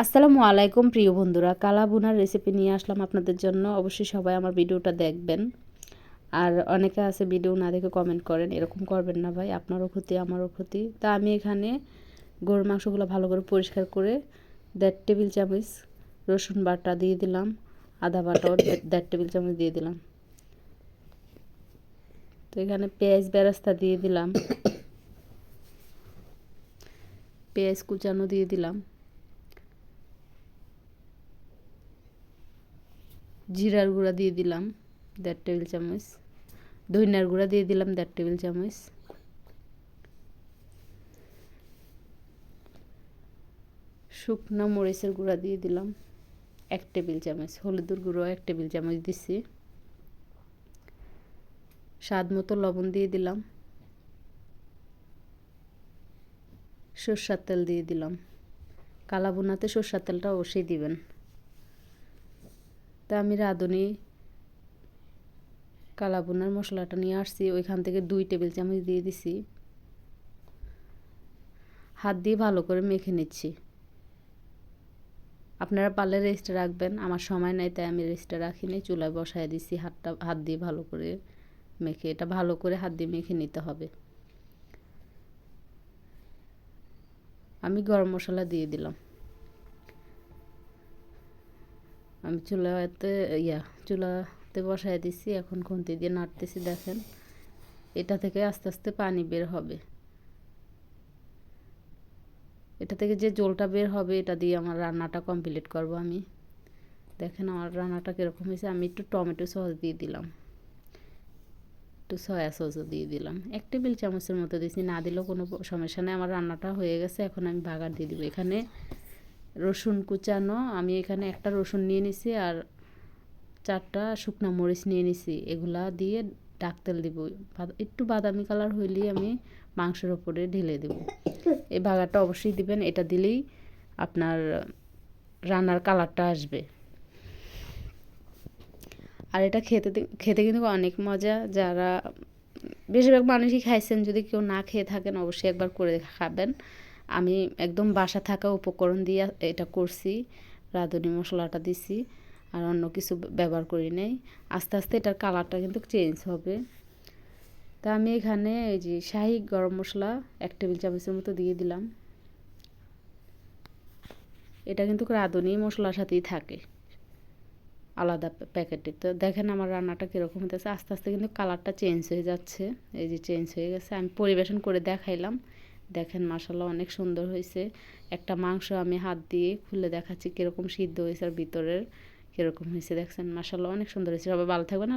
আসসালামু আলাইকুম, প্রিয় বন্ধুরা। কালা বুনার রেসিপি নিয়ে আসলাম আপনাদের জন্য। অবশ্যই সবাই আমার ভিডিওটা দেখবেন। আর অনেকে আছে ভিডিও না দেখে কমেন্ট করেন, এরকম করবেন না ভাই। আপনারও ক্ষতি, আমারও ক্ষতি। তা আমি এখানে গরুর মাংসগুলো ভালো করে পরিষ্কার করে দেড় টেবিল চামচ রসুন বাটা দিয়ে দিলাম, আদা বাটাও দেড় টেবিল চামচ দিয়ে দিলাম। তো এখানে পেঁয়াজ বেরাস্তা দিয়ে দিলাম। পেঁয়াজ কুচানো দিয়ে দিলাম। জিরার গুঁড়া দিয়ে দিলাম দেড় টেবিল চামচ ধনিয়ার গুঁড়া দিয়ে দিলাম দেড় টেবিল চামচ। শুকনো মরিচের গুঁড়া দিয়ে দিলাম এক টেবিল চামচ, হলুদের গুঁড়ো এক টেবিল চামচ দিচ্ছি স্বাদ মতো লবণ দিয়ে দিলাম। সর্ষার তেল দিয়ে দিলাম। কালা বোনাতে সর্ষার তেলটা অবশ্যই দিবেন। তা আমি রাঁধুনি, কালাবুনার মশলাটা নিয়ে আসছি, ওইখান থেকে দুই টেবিল চামচ দিয়ে দিছি। হাত দিয়ে ভালো করে মেখে নিচ্ছি। আপনারা পারলে রেস্টে রাখবেন, আমার সময় নেই, তাই আমি রেস্টে রাখিনি, চুলায় বসায় দিছি, হাতটা, হাত দিয়ে ভালো করে মেখে, এটা ভালো করে হাত দিয়ে মেখে নিতে হবে। আমি গরম মশলা দিয়ে দিলাম। আমি চুলাতে, ইয়া, চুলাতে বসাই দিছি, এখন খুন্তি দিয়ে নাড়তেছি, দেখেন। এটা থেকে আস্তে আস্তে পানি বের হবে। এটা থেকে যে জলটা বের হবে, এটা দিয়ে আমার রান্নাটা কমপ্লিট করব আমি। দেখেন আমার রান্নাটা কীরকম হয়েছে, আমি একটু টমেটো সস দিয়ে দিলাম। একটু সয়া সসও দিয়ে দিলাম। এক টেবিল চামচের মতো দিয়েছি না দিলেও কোনো সমস্যা নেই, আমার রান্নাটা হয়ে গেছে, এখন আমি বাগার দিয়ে দিব। এখানে রসুন কুচানো, আমি এখানে একটা রসুন নিয়ে নিছি আর চারটা শুকনা মরিচ নিয়ে নিছি। এগুলা দিয়ে ডাকতেল দিব। একটু বাদামি কালার হইলেই আমি মাংসের ওপরে ঢেলে দেব। এই বাগারটা অবশ্যই দিবেন, এটা দিলেই আপনার রান্নার কালারটা আসবে। আর এটা খেতে খেতে কিন্তু অনেক মজা। যারা, বেশিরভাগ মানুষই খাইছেন, যদি কেউ না খেয়ে থাকেন, অবশ্যই একবার করে খাবেন। আমি একদম বাসা থাকা উপকরণ দিয়ে এটা করছি। রাঁধুনি মশলাটা দিছি আর অন্য কিছু ব্যবহার করি নাই। আস্তে আস্তে এটার কালারটা কিন্তু চেঞ্জ হবে। তা আমি এখানে এই যে শাহি গরম মশলা এক টেবিল চামচের মতো দিয়ে দিলাম। এটা কিন্তু রাঁধুনি মশলার সাথেই থাকে। আলাদা প্যাকেটে। তো দেখেন আমার রান্নাটা কীরকম হতেছে আস্তে আস্তে কিন্তু কালারটা চেঞ্জ হয়ে যাচ্ছে। এই যে চেঞ্জ হয়ে গেছে। আমি পরিবেশন করে দেখাইলাম। দেখেন মাসাল্লাহ অনেক সুন্দর হয়েছে। একটা মাংস আমি হাত দিয়ে খুলে দেখাচ্ছি কীরকম সিদ্ধ হয়েছে আর ভিতরের কীরকম হয়েছে, দেখছেন? মাসাল্লাহ অনেক সুন্দর হয়েছে। সবাই ভালো থাকবেন